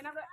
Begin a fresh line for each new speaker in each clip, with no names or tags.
And I'm like.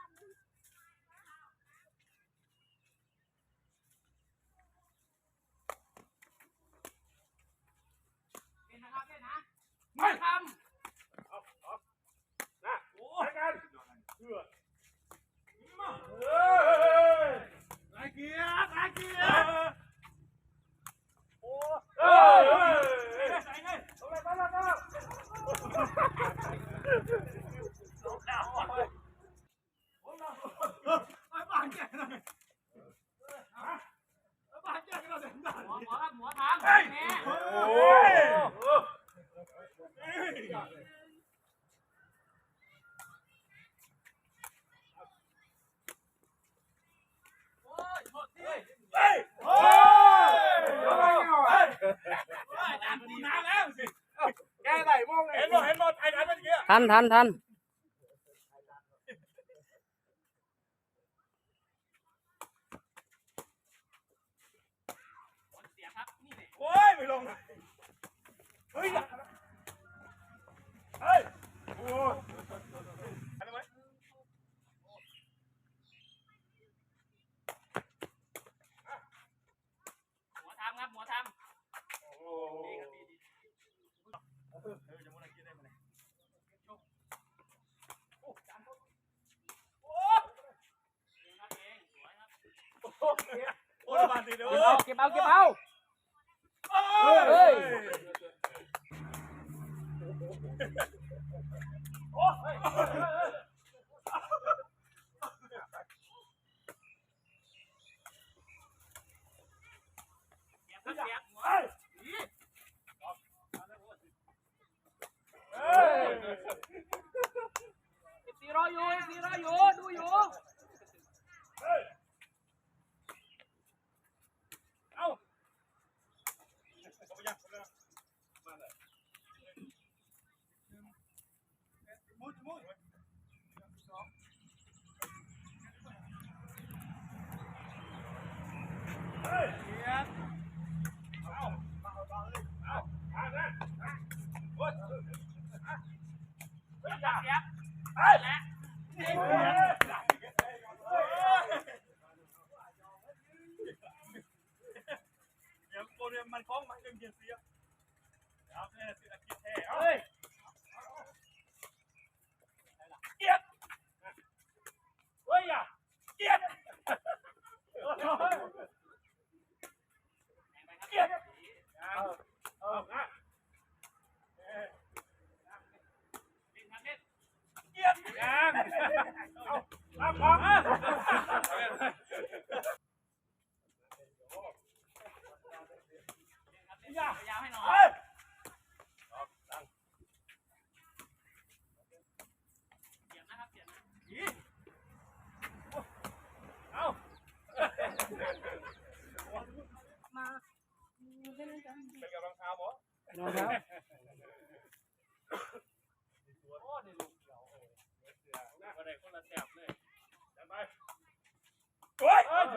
ท่าน
มัานแก
ไห
ลโมงเลย
เห็นบ่เห็นบ่
ไอ้
ด่า
เมื่กี้
ทันทันทัน
โอ้ยเด้เก็
บเอา
เก็
บเอา Yeah.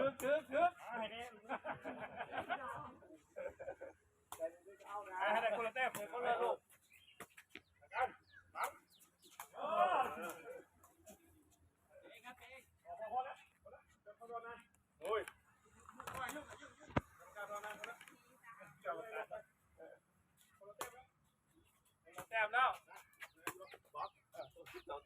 จึ๊บ
จึ๊บจึ๊บให้
เด้
ให้ได้คนละแต้มเลย
คนละลูกกันตั้งโอ้
เองครับเอง
พอแล้วพอแล้วจะพอดล้วนะโอ้ยยุ่งยุ่ง
ยุ่
งทำ
การรอ
นะคนละ
คนละ
แต้
มแล้วคน
ละแติดข้มแล้ว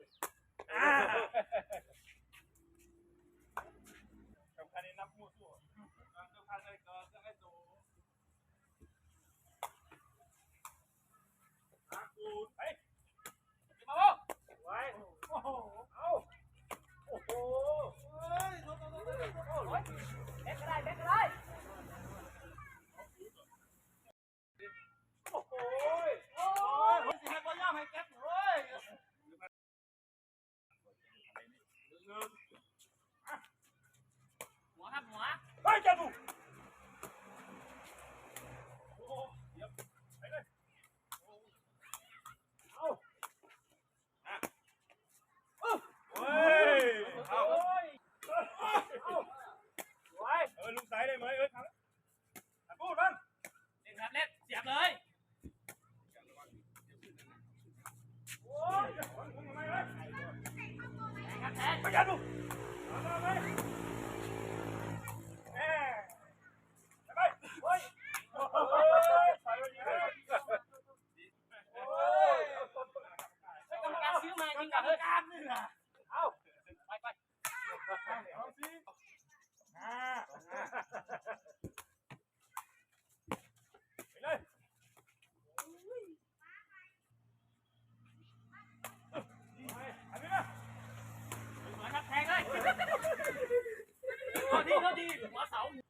我滴妈少女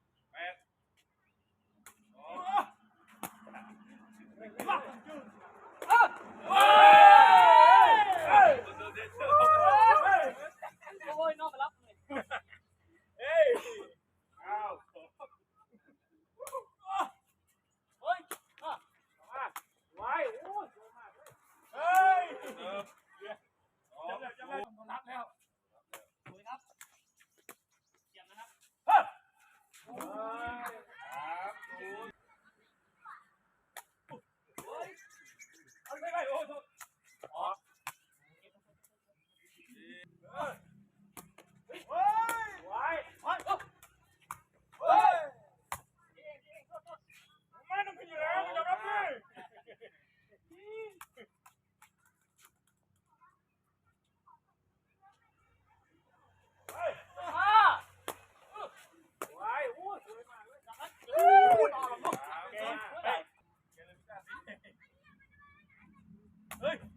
は。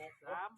หกสาม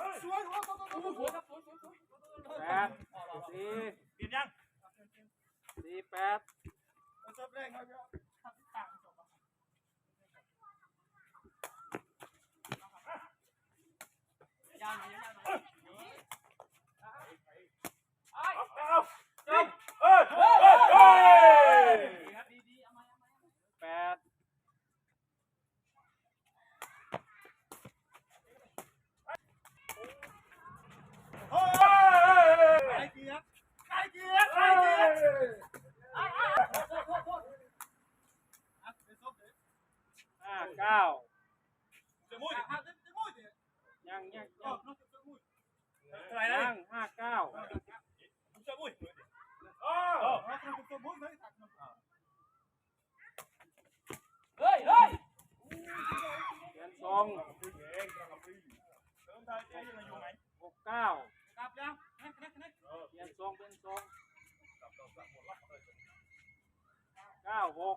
ส
ว
ยสว
ย
สวยสวย
สวยครับสวยสวยสวย
แปดสี่
เปลี่ยนยัง
สี่แปด
มาจบแรกครับต่างจบ
ยาวหน่อยยาวหน่อย
เอาเอาจบเอ
อา
งยากยา
ก
เท่าไหร่นะ
ย่างห้าเก้าผม
จะมุ้ยโอ้
ผมจะมุ้ย
เลย
เฮ้ยเฮ้ยเดือนสอง
หกเก้าค
รับยัง
เดื
อน
สอง
เดื
อ
น
สอง
เก้าหก